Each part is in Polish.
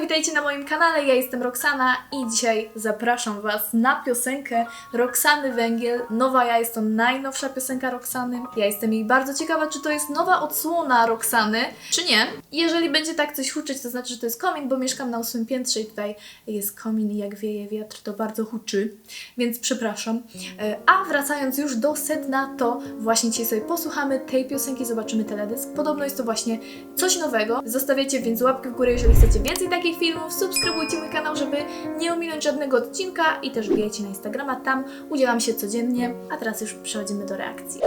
Witajcie na moim kanale, ja jestem Roxana i dzisiaj zapraszam Was na piosenkę Roxany Węgiel. Nowa ja, jest to najnowsza piosenka Roxany. Ja jestem jej bardzo ciekawa, czy to jest nowa odsłona Roxany, czy nie. Jeżeli będzie tak coś huczyć, to znaczy, że to jest komin, bo mieszkam na ósmym piętrze i tutaj jest komin i jak wieje wiatr, to bardzo huczy, więc przepraszam. E, A wracając już do sedna, to właśnie dzisiaj sobie posłuchamy tej piosenki, zobaczymy teledysk. Podobno jest to właśnie coś nowego. Zostawiacie więc łapkę w górę, jeżeli chcecie więcej takich filmów. Subskrybujcie mój kanał, żeby nie ominąć żadnego odcinka i też wbijajcie na Instagrama, tam udzielam się codziennie. A teraz już przechodzimy do reakcji.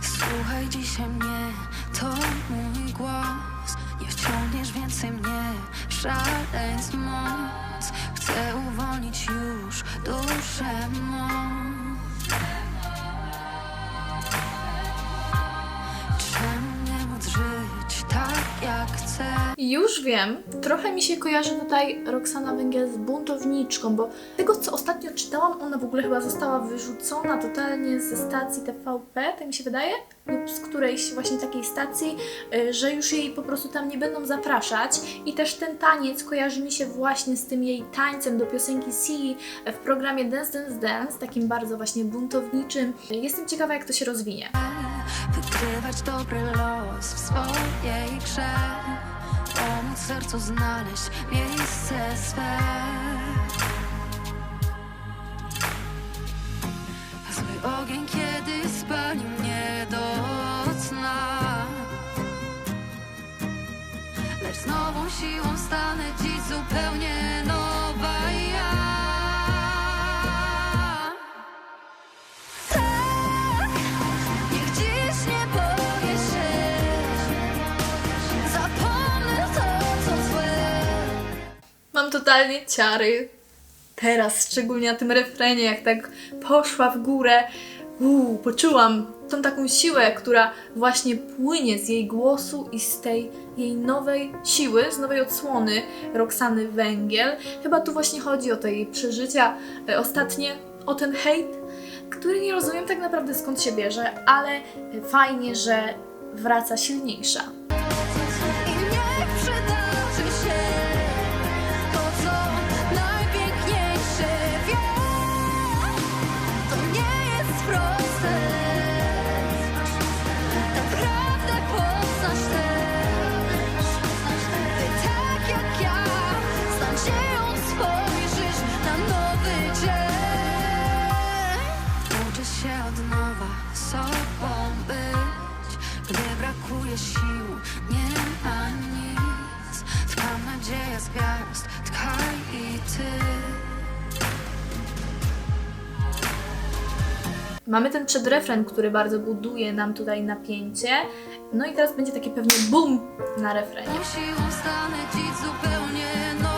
Słuchaj dzisiaj mnie, to mój głos Nie wciągniesz więcej mnie szaleństw moc Chcę uwolnić już duszę mą Już wiem, trochę mi się kojarzy tutaj Roxana Węgiel z buntowniczką, bo tego co ostatnio czytałam, ona w ogóle chyba została wyrzucona totalnie ze stacji TVP, tak mi się wydaje, lub z którejś właśnie takiej stacji, y, że już jej po prostu tam nie będą zapraszać. I też ten taniec kojarzy mi się właśnie z tym jej tańcem do piosenki Si w programie Dance Dance Dance, takim bardzo właśnie buntowniczym. Jestem ciekawa, jak to się rozwinie. Wygrywać dobry los w swojej grze Pomóc sercu znaleźć miejsce swe. Zły ogień kiedy spali mnie do cna Lecz z nową siłą stanę dziś zupełnie totalnie ciary. Teraz, szczególnie na tym refrenie, jak tak poszła w górę, uu, poczułam tą taką siłę, która właśnie płynie z jej głosu i z tej jej nowej siły, z nowej odsłony Roxany Węgiel. Chyba tu właśnie chodzi o te jej przeżycia e, ostatnie, o ten hejt, który nie rozumiem tak naprawdę skąd się bierze, ale fajnie, że wraca silniejsza. Nowa sobą być Gdy brakuje sił, nie ma nic Tkam nadzieję z gwiazd, tkaj i ty Mamy ten przedrefren, który bardzo buduje nam tutaj napięcie. No i teraz będzie takie pewnie BUM na refrenie. Tą siłą stanę dziś zupełnie nowa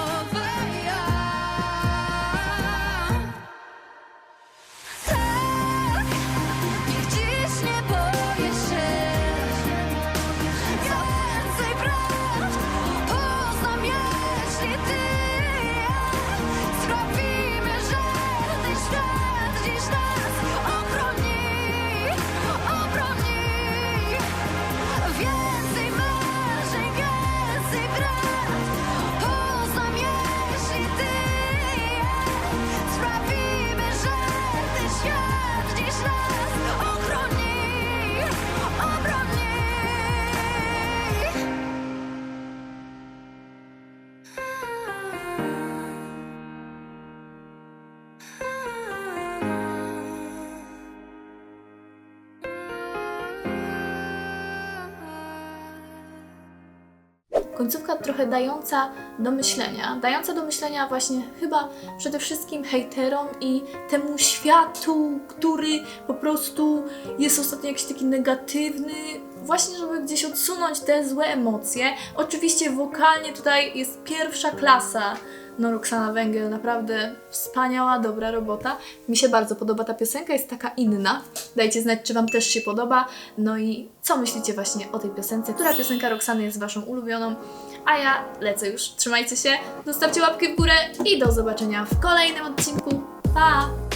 Końcówka trochę dająca do myślenia. Dająca do myślenia właśnie chyba przede wszystkim hejterom i temu światu, który po prostu jest ostatnio jakiś taki negatywny. Właśnie, żeby gdzieś odsunąć te złe emocje. Oczywiście wokalnie tutaj jest pierwsza klasa. No, Roxana Węgiel, naprawdę wspaniała, dobra robota. Mi się bardzo podoba ta piosenka, jest taka inna. Dajcie znać, czy Wam też się podoba. No i co myślicie właśnie o tej piosence? Która piosenka Roxany jest Waszą ulubioną? A ja lecę już. Trzymajcie się, zostawcie łapkę w górę i do zobaczenia w kolejnym odcinku. Pa!